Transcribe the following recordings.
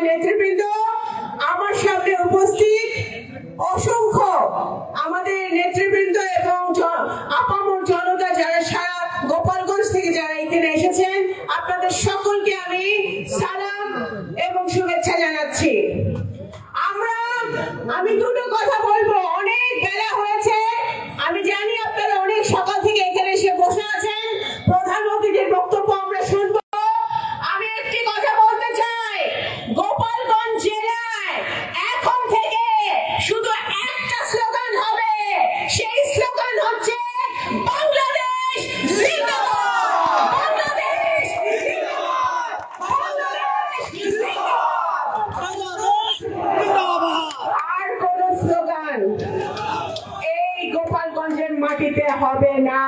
নেতৃবৃন্দ আমার সামনে উপস্থিত অসংখ্য আমাদের নেতৃ দিতে হবে না।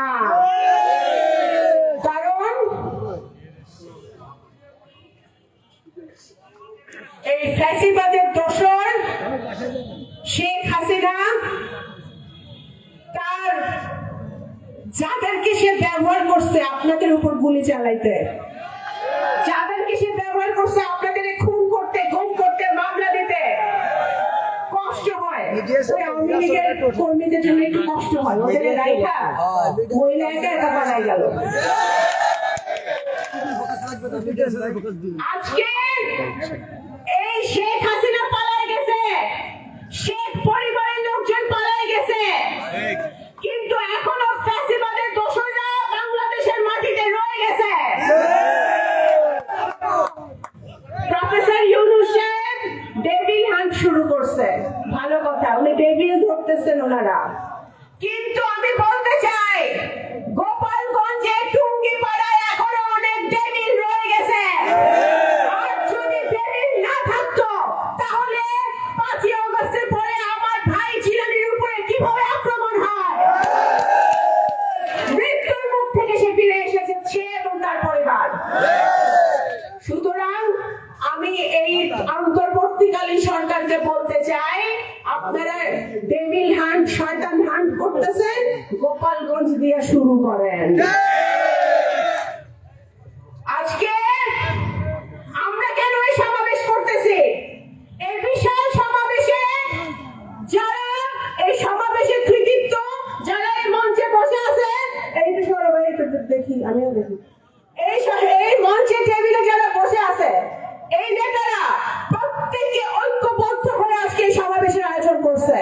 কারণ এই ফ্যাসিবাদের দোষর শেখ হাসিনা, তার যাদেরকে সে ব্যবহার করছে আপনাদের উপর গুলি চালাইতে। গিয়েছে। আওয়ামী লীগের কর্মীদের জন্য একটু কষ্ট হয়। ওদের রাইখা মহিলা একা একা পালাই গেল। আজকে আমি এই অন্তর্বর্তীকালীন সরকারকে বলতে চাই, আপনারা ডেভিল হান্ট, শয়তান হান্ট করতেছেন, গোপালগঞ্জ দিয়ে শুরু করেন। আজকে আমরা কেন এই সমাবেশ করতেছি? এই বিশাল সমাবেশে যারা এই সমাবেশের কৃতিত্ব, যারা এই মঞ্চে বসে আছেন, এই দেখি, আমিও দেখি। এই এই মঞ্চে টেবিলে যারা আছে? এই নেতারা প্রত্যেককে ঐক্যবদ্ধ হয়ে আজকে সমাবেশের আয়োজন করছে।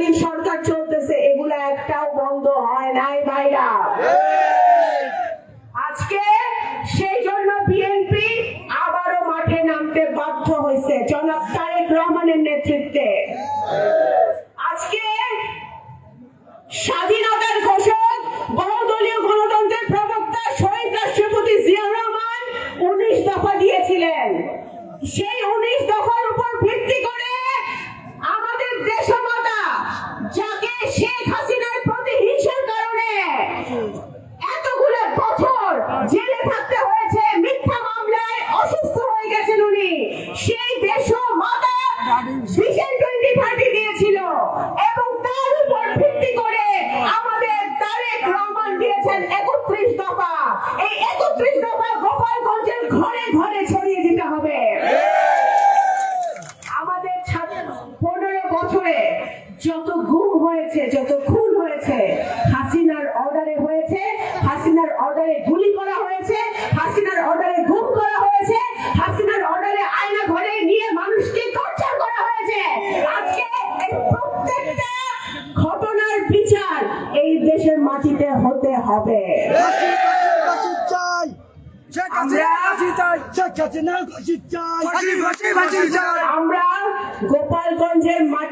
I'm sorry.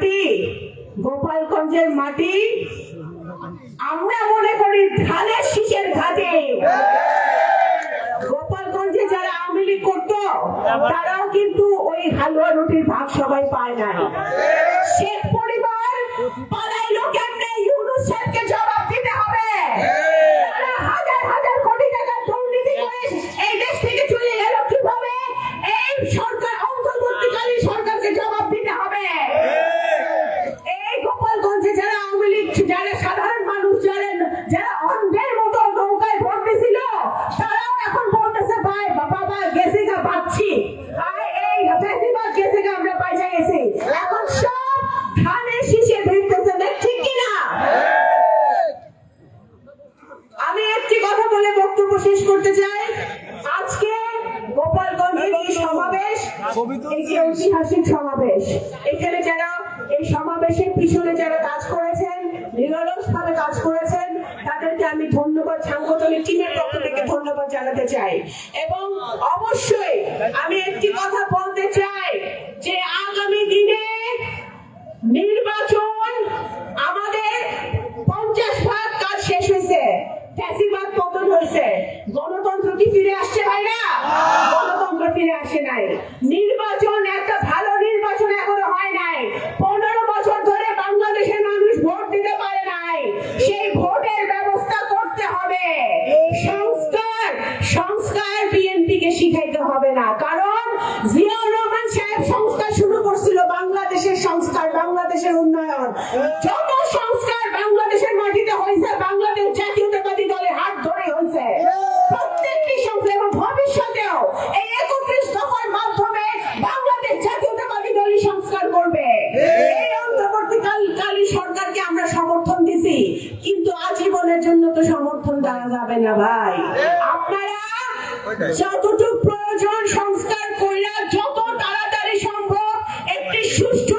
মাটি, গোপালগঞ্জের মাটি, আমরা মনে করি ধানের শীষের ঘাটে। গোপালগঞ্জে যারা আওয়ামী লীগ করত, তারাও কিন্তু ওই হালুয়া রুটির ভাগ সবাই পায় না শেখ পরিবার করতে চাই। এবং অবশ্যই আমি একটি কথা বলতে চাই। সুষ্ঠু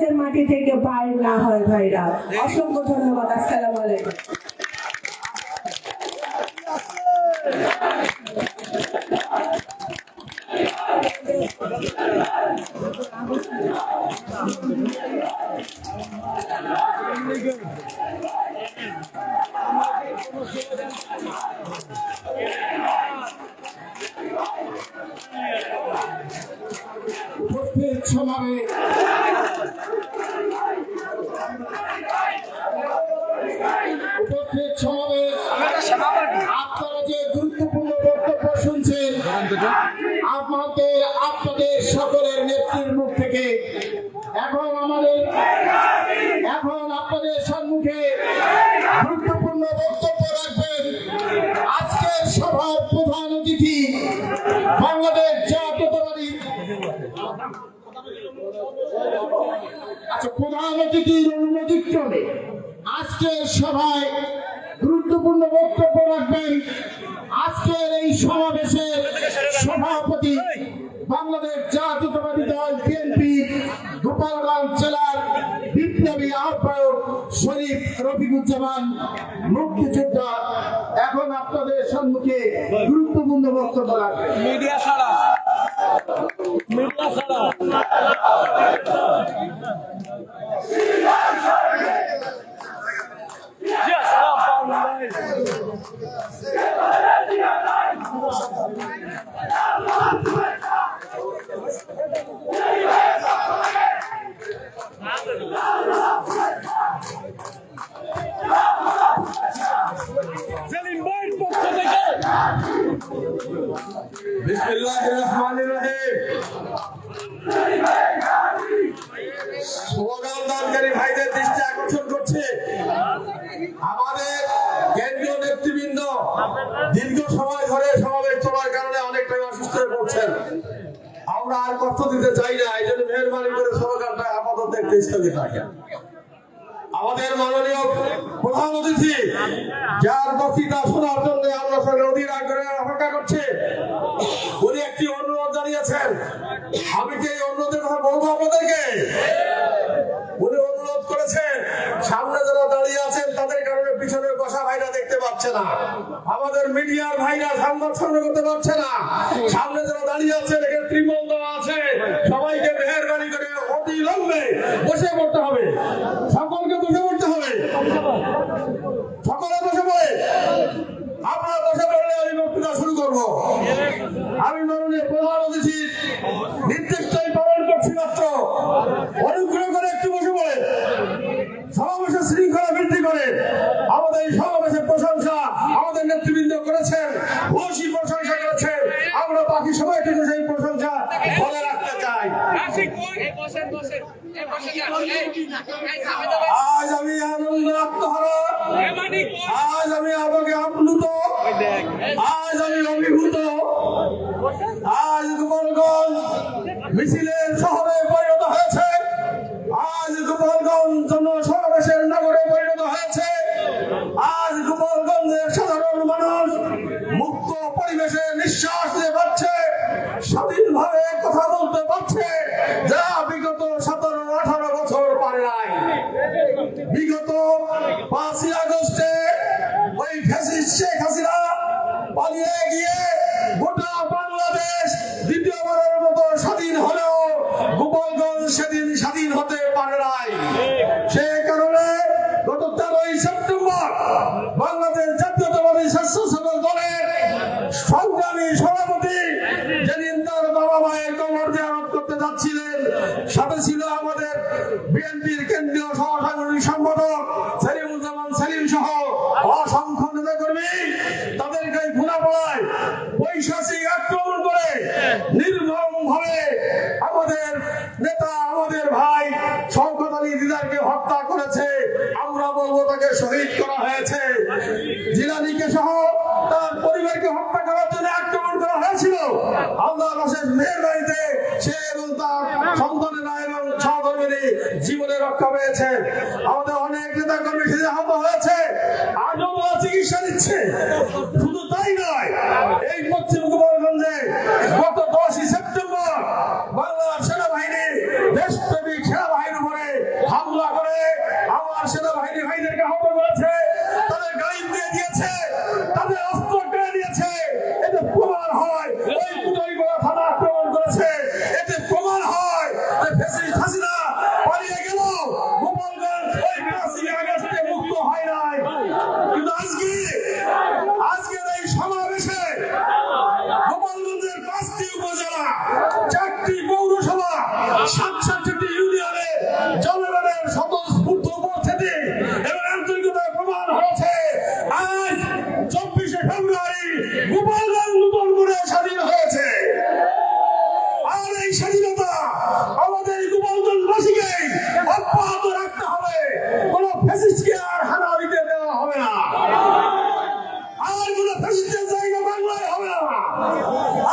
গঞ্জের মাটি থেকে বাইর না হয় ভাইরা। অসংখ্য ধন্যবাদ আসসালাম আলাইকুম। সমাবেশ উপস্থিত সমাবেশ। আপনারা যে গুরুত্বপূর্ণ বক্তব্য শুনছেন আপনাকে আপনাদের সকলের নেত্রীর মুখ থেকে। এখন আমাদের শফিকুজ্জামান মুক্তিযোদ্ধা এখন আপনাদের সম্মুখে গুরুত্বপূর্ণ বক্তব্য রাখবেন মিডিয়া ছাড়া। মিডিয়া ছাড়া। আমরা আর কষ্ট দিতে চাই না, এই জন্য মেহরবানি করে সরকারটা আপাতত একটু স্থগিত রাখেন আমাদের মাননীয় প্রধান অতিথি, যার বক্তৃতা শোনার জন্য আমরা সকলে অধীর আগ্রহে অপেক্ষা করছে, উনি একটি অনুরোধ জানিয়েছেন। আমি কি এই অনুরোধের কথা বলব আপনাদেরকে? করেছেন। সামনে যারা দাঁড়িয়ে আছেন, তাদের কারণে পিছনে বসা ভাইরা দেখতে পাচ্ছে না। আমাদের মিডিয়ার ভাইরা সংবাদ সংগ্রহ করতে পারছে না। সামনে যারা দাঁড়িয়ে আছে এখানে ত্রিমল দেওয়া আছে। সবাইকে মেহরবানি করে অতি লম্বে বসে পড়তে হবে। সকলকে বসে পড়তে হবে। সকলে বসে পড়ে। আপনারা বসে পড়লে আমি বক্তৃতা শুরু করব। আমি মাননীয় প্রধান অতিথি নিত্য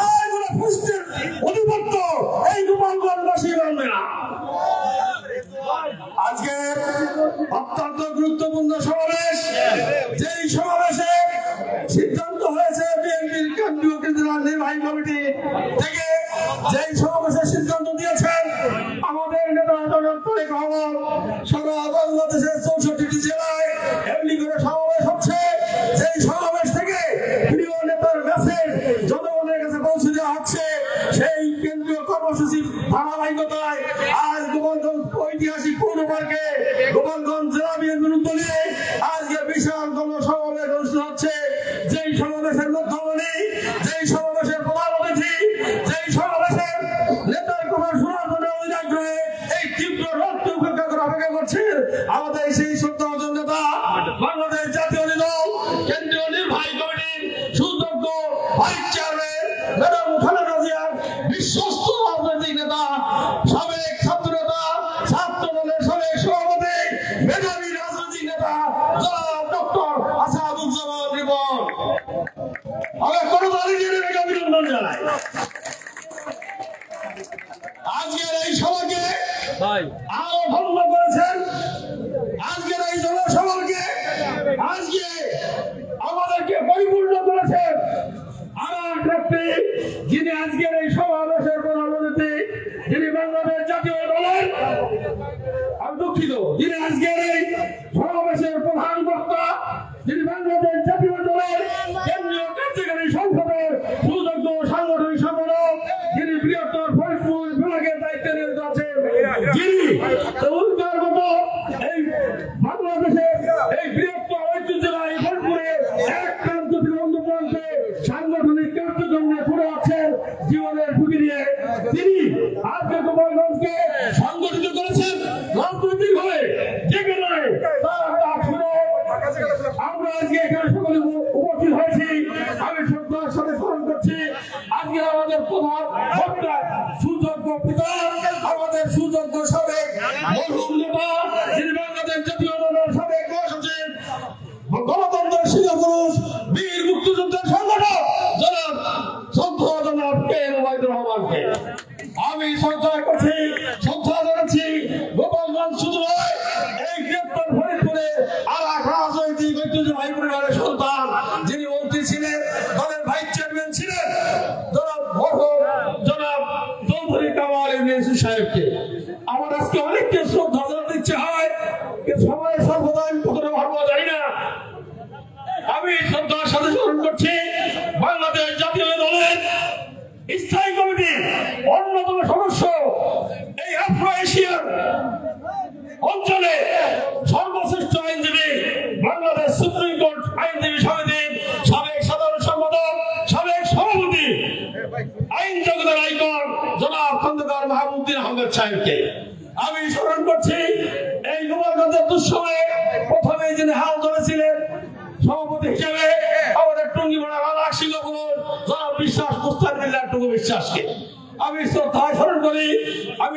আর কোনো পুষ্টির অধিপত্য এই গোপালগঞ্জবাসী মানবে না। আজকে অত্যন্ত ব্যক্তি যিনি আজকের এই সমাবেশের প্রধানমন্ত্রী যিনি বাংলাদেশ জাতীয় দলের আমি দুঃখিত যিনি আজকের এই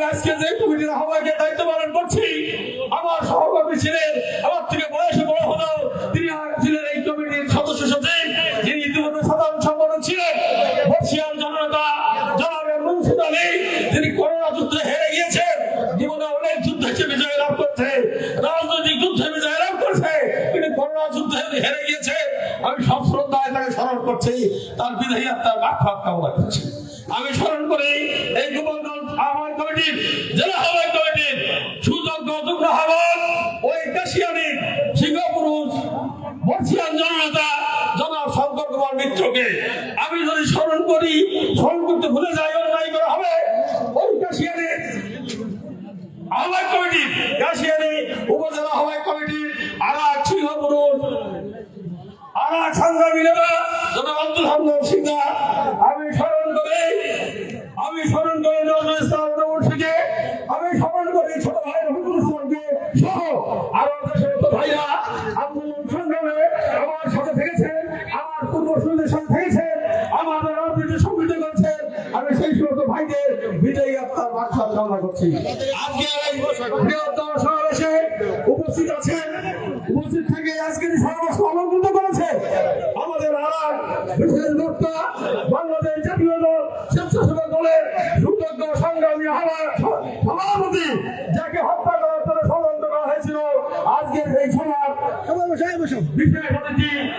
আমি আজকে যে কমিটির আহ্বায়কের দায়িত্ব পালন করছি, আমার সহকর্মী ছিলেন, আমার থেকে বয়সে বড় হলেও তিনি ছিলেন এই কমিটির সদস্য সচিব, যিনি ইতিমধ্যে সাধারণ সম্পাদক ছিলেন। বর্ষিয়াল জনতা জনাবের মুন্সিদ আলী, তিনি করোনা যুদ্ধে হেরে গিয়েছেন। জীবনে অনেক যুদ্ধে সে বিজয় লাভ করছে, রাজনৈতিক যুদ্ধে বিজয় লাভ করছে, তিনি করোনা যুদ্ধে হেরে গিয়েছে আমি সব শ্রদ্ধায় তাকে স্মরণ করছি, তার বিদায়ী আত্মার মাফাত কামনা করছি। আমি স্মরণ করি এই গোপালগঞ্জ আহ্বান কমিটির জেলা আহ্বান কমিটির সুযোগ্য যুগ্ম আহ্বান ওই কাশিয়ানি সিংহপুরুষ বর্ষিয়ান জননেতা জনাব শঙ্কর কুমার মিত্রকে আমি যদি স্মরণ করি স্মরণ করতে ভুলে যাই অন্যায় করা হবে ওই কাশিয়ানি আহ্বায়ক কমিটি কাশিয়ানি উপজেলা আহ্বায়ক কমিটির আর এক সিংহপুরুষ আর এক আমি স্মরণ করি, আমি স্মরণ করি নজরুল ইসলাম আমি স্মরণ করি ছোট ভাই রফিকুল ইসলামকে সহ আরও দেশের তো ভাইরা। আন্দোলন আমার সাথে থেকেছেন, আমার পূর্বসূরীদের সাথে থেকেছেন, আমাদের রাজনীতি সংগঠিত করেছেন। আমি সেই সমস্ত ভাইদের বিজয়ী আত্মার কামনা করছি। আজকে এই বৃহত্তর সমাবেশে উপস্থিত আছেন উপস্থিত থেকে আজকের এই সমাবেশ অলঙ্কৃত করেছে আমাদের আর এক বিশেষ বক্তা বাংলাদেশ জাতীয় দল স্বেচ্ছাসেবক দলের সুযোগ্য সংগ্রামী আহ্বায়ক সভাপতি যাকে হত্যা করার জন্য ষড়যন্ত্র করা হয়েছিল আজকের এই সভার বিশেষ অতিথি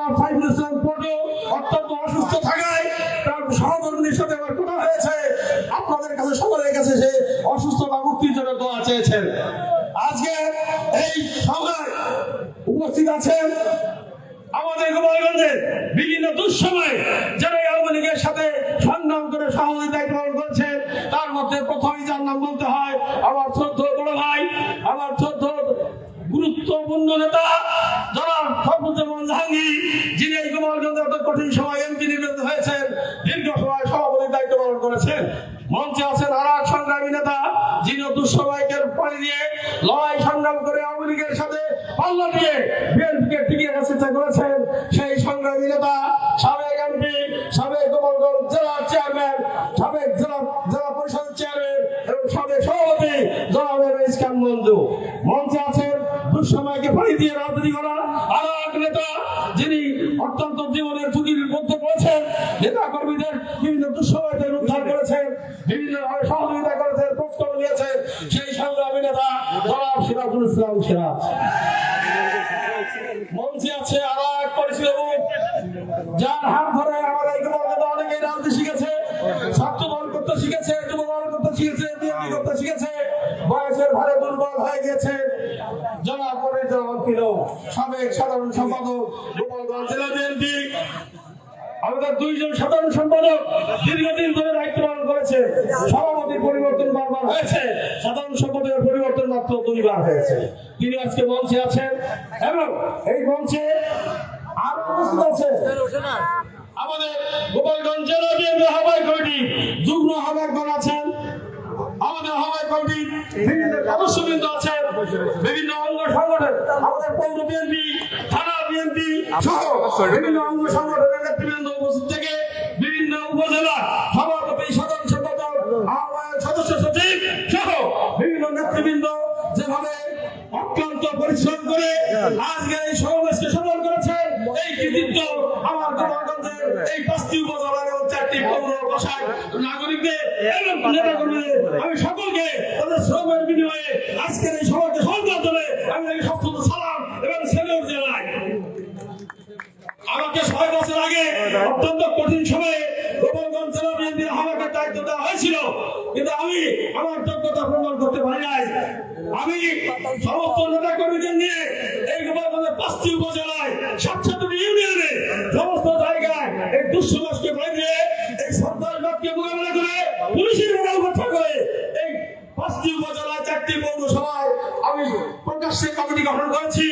জনাব সাইফুল ইসলাম পটু অত্যন্ত অসুস্থ থাকায় তার সহকর্মীর সাথে আমার কথা হয়েছে। আপনাদের কাছে সকলের কাছে সে অসুস্থতা মুক্তির জন্য দোয়া চেয়েছেন? আজকে এই সভায় উপস্থিত আছেন আমাদের গোপালগঞ্জের বিভিন্ন দুঃসময়ে যারা আওয়ামী লীগের সাথে সংগ্রাম করে সহযোগিতা নাম বলতে হয় আমার শ্রদ্ধ বড় ভাই, আমার শ্রদ্ধ গুরুত্বপূর্ণ নেতা যারা সর্বজমান জাহাঙ্গীর যিনি এই গোপালগঞ্জে এত কঠিন সময় এমপি নির্বাচিত হয়েছেন। দীর্ঘ সময় সভাপতির দায়িত্ব পালন করেছেন। মঞ্চে আছেন আর এক সংগ্রামী নেতা, যিনি দুঃসময়কে পানি দিয়ে লড়াই সংগ্রাম করে আওয়ামী লীগের সাথে পাল্লা দিয়ে বিএনপিকে টিকিয়ে রাখার চেষ্টা করেছেন। সেই সংগ্রামী নেতা আমাদের দুইজন সাধারণ সম্পাদক দীর্ঘদিন ধরে দায়িত্ব পালন করেছে। সভাপতির পরিবর্তন বারবার হয়েছে। সাধারণ সম্পাদকের পরিবর্তন মাত্র দুইবার হয়েছে। তিনি আজকে মঞ্চে আছেন এবং এই মঞ্চে আর উপস্থিত আছে আমাদের গোপালগঞ্জ জেলা বিএনপি আহ্বায়ক কমিটি। যুগ্ম আহ্বায়কগণ আছেন। আমাদের আহ্বায়ক কমিটির বিভিন্ন সদস্যবৃন্দ আছেন, বিভিন্ন অঙ্গ সংগঠন, আমাদের পৌর বিএনপি, থানা বিএনপি সহ বিভিন্ন অঙ্গ সংগঠনের নেতৃবৃন্দ উপস্থিত থেকে বিভিন্ন উপজেলা সভাপতি, সাধারণ সম্পাদক সদস্য সচিব সহ বিভিন্ন নেতৃবৃন্দ যেভাবে অক্লান্ত পরিশ্রম করে আজকে এই সমাবেশকে সফল করেছেন, এই কৃতিত্ব আমার গোপালগঞ্জের এই পাঁচটি নাগরিকদের নেতাকর্মীদের আমি সকলকে তাদের শ্রমের বিনিময়ে আজকের এই সভাকে সফল করার আমি তাকে সবসময় সালাম এবং সেলুট জানাই। আমাকে ছয় বছর আগে অত্যন্ত কঠিন সময়ে গোপালগঞ্জ জেলা বিএনপির আমাকে দায়িত্ব দেওয়া হয়েছিল। কিন্তু আমি আমার যোগ্যতা প্রমাণ করতে পারি নাই। আমি সমস্ত নেতা কর্মীদের নিয়ে এই গোপালগঞ্জের পাঁচটি উপজেলায় সাতষট্টি ইউনিয়নে সমস্ত জায়গায় এই ভয় দিয়ে এই চারটি পৌরসভায় আমি প্রকাশ্যে কমিটি গঠন করেছি।